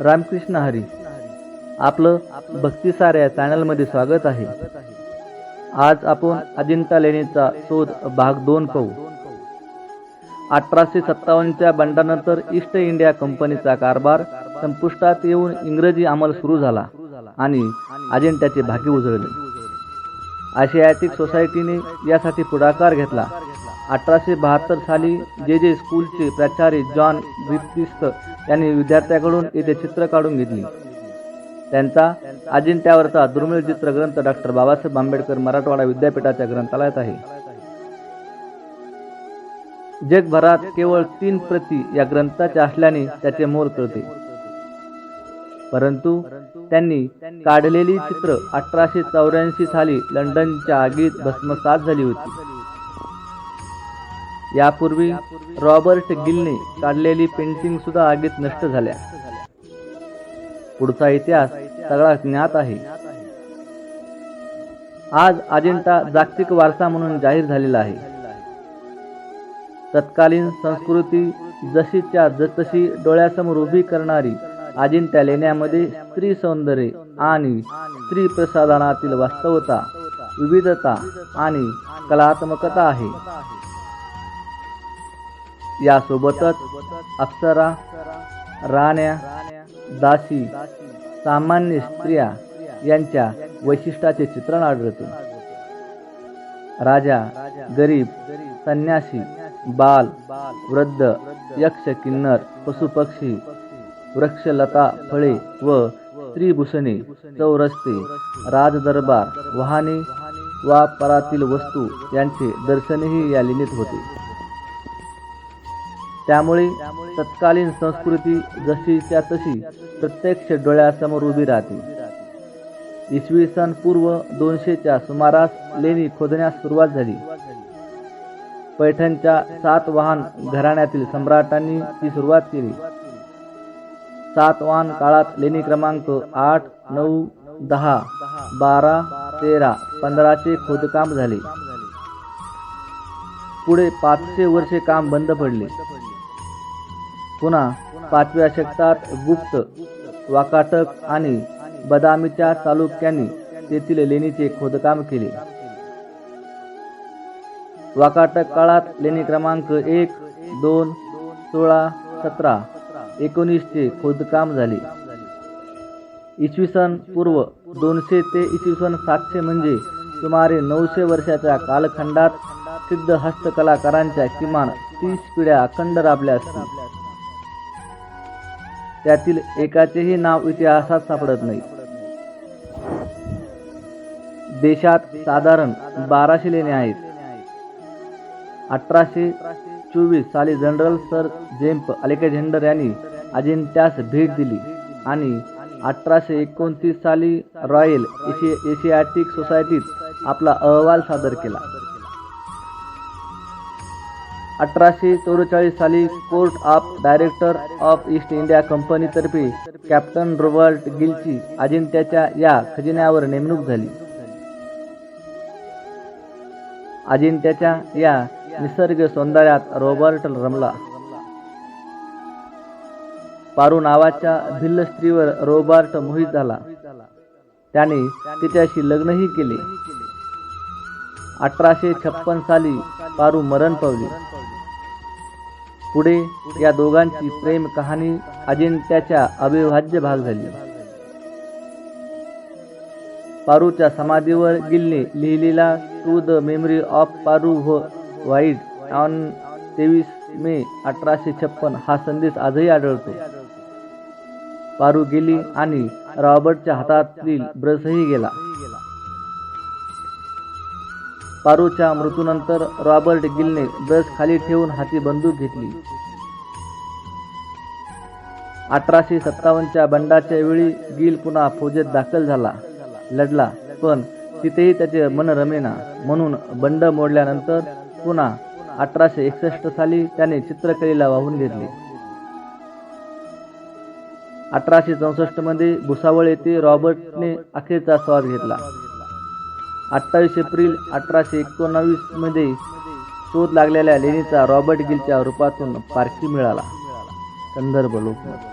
रामकृष्ण हरी. आपलं भक्तीसाऱ्या चॅनलमध्ये स्वागत आहे. आज आपण अजिंठा लेणीचा शोध भाग दोन पाहू. अठराशे सत्तावन्नच्या बंडानंतर ईस्ट इंडिया कंपनीचा कारभार संपुष्टात येऊन इंग्रजी अंमल सुरू झाला आणि अजिंठ्याचे भाग्य उजळले. आशियाटिक सोसायटीने यासाठी पुढाकार घेतला. अठराशे बहात्तर साली जे जे स्कूलचे प्राचार्य जॉन ग्रिफिस्त यांनी विद्यार्थ्याकडून येथे चित्र काढून घेतली. त्यांचा अजिंठ्यावरचा दुर्मिळ चित्र ग्रंथ डॉक्टर बाबासाहेब आंबेडकर मराठवाडा विद्यापीठाच्या ग्रंथालयात आहे. जगभरात केवळ तीन प्रती या ग्रंथाच्या असल्याने त्याचे मोल कळते. परंतु त्यांनी काढलेली चित्र अठराशे चौऱ्याऐंशी साली लंडनच्या आगीत भस्मसात झाली होती. यापूर्वी रॉबर्ट गिलने काढलेली पेंटिंग सुद्धा आगीत नष्ट झाल्या. पुढचा इतिहास सगळा ज्ञात आहे. आज अजिंठा जागतिक वारसा म्हणून जाहीर झालेला आहे. तत्कालीन संस्कृती जशीच्या जतशी डोळ्यासमोर उभी करणारी अजिंठा लेण्यामध्ये स्त्री सौंदर्य आणि स्त्री प्रसाधनातील वास्तवता विविधता आणि कलात्मकता आहे. यासोबतच अप्सरा राण्या दासी सामान्य स्त्रिया यांच्या वैशिष्ट्याचे चित्रण आढळते. राजा गरीब संन्यासी बाल वृद्ध यक्ष किन्नर पशुपक्षी वृक्षलता फळे व स्त्रीभूषणे चौरस्ते राजदरबार वाहने वा परातील वस्तू यांचे दर्शनही या लिलीत होते. त्यामुळे तत्कालीन संस्कृती जशी त्या तशी प्रत्यक्ष डोळ्यासमोर उभी राहते. इसवी सन पूर्व दोनशेच्या सुमारास लेणी खोदण्यास सुरुवात झाली. पैठणच्या सात वाहन घराण्यातील सम्राटांनी ती सुरुवात केली. सातवाहन काळात लेणी क्रमांक आठ नऊ दहा बारा तेरा पंधराचे खोदकाम झाले. पुढे पाचशे वर्षे काम बंद पडले. पुन्हा पाचव्या शतकात गुप्त वाकाटक आणि बदामीच्या चालुक्यांनी तेथील लेणीचे खोदकाम केले. वाकाटक काळात लेणी क्रमांक एक दोन सोळा सतरा एकोणीसचे खोदकाम झाले. इसवी सन पूर्व दोनशे ते इसवी सन सातशे म्हणजे सुमारे नऊशे वर्षाच्या कालखंडात सिद्ध हस्तकलाकारांच्या किमान तीस पिढ्या अखंड राबल्या असतील. त्यातील एकाचेही नाव इतिहासात सापडत नाही. देशात साधारण बाराशे लेणे आहेत. अठराशे चोवीस साली जनरल सर जेम्प अलेक्झांडर यांनी अजिंठ्यास भेट दिली आणि अठराशे एकोणतीस साली रॉयल एशियाटिक सोसायटीत आपला अहवाल सादर केला. अठराशे चौवेचाळीस साली court of director of East India कंपनीतर्फे कॅप्टन रॉबर्ट गिलची अजिंठ्याच्या या खजिन्यावर नेमणूक झाली. अजिंठ्याच्या या निसर्ग सौंदर्यात रॉबर्ट रमला. पारू नावाच्या भिल्ल स्त्रीवर रॉबर्ट मोहित झाला. त्याने तिच्याशी लग्नही केले. अठराशे छप्पन साली पारू मरण पावली. पुढे या दोघांची प्रेम कहाणी अजिंठ्याच्या अविभाज्य भाग झाली. पारूच्या समाधीवर गिलने लिहिलेला to the memory of Paru व व्हाईट ऑन तेवीस मे अठराशे छप्पन हा संदेश आजही आढळतो. पारू गेली आणि रॉबर्टच्या हातातील ब्रशही गेला. पारूच्या मृत्यूनंतर रॉबर्ट गिलने ब्रश खाली ठेवून हाती बंदूक घेतली. अठराशे सत्तावन्नच्या बंडाच्या वेळी गिल पुन्हा फौजेत दाखल झाला. लढला पण तिथेही त्याचे मन रमेना म्हणून बंड मोडल्यानंतर पुन्हा अठराशे एकसष्ट साली त्याने चित्रकलेला वाहून घेतले. अठराशे चौसष्टमध्ये भुसावळ येथे रॉबर्टने अखेरचा श्वास घेतला. अठ्ठावीस एप्रिल अठराशे एकोणावीसमध्ये शोध लागलेल्या लेणीचा रॉबर्ट गिलच्या रूपातून पारखी मिळाला. संदर्भ लोकमत.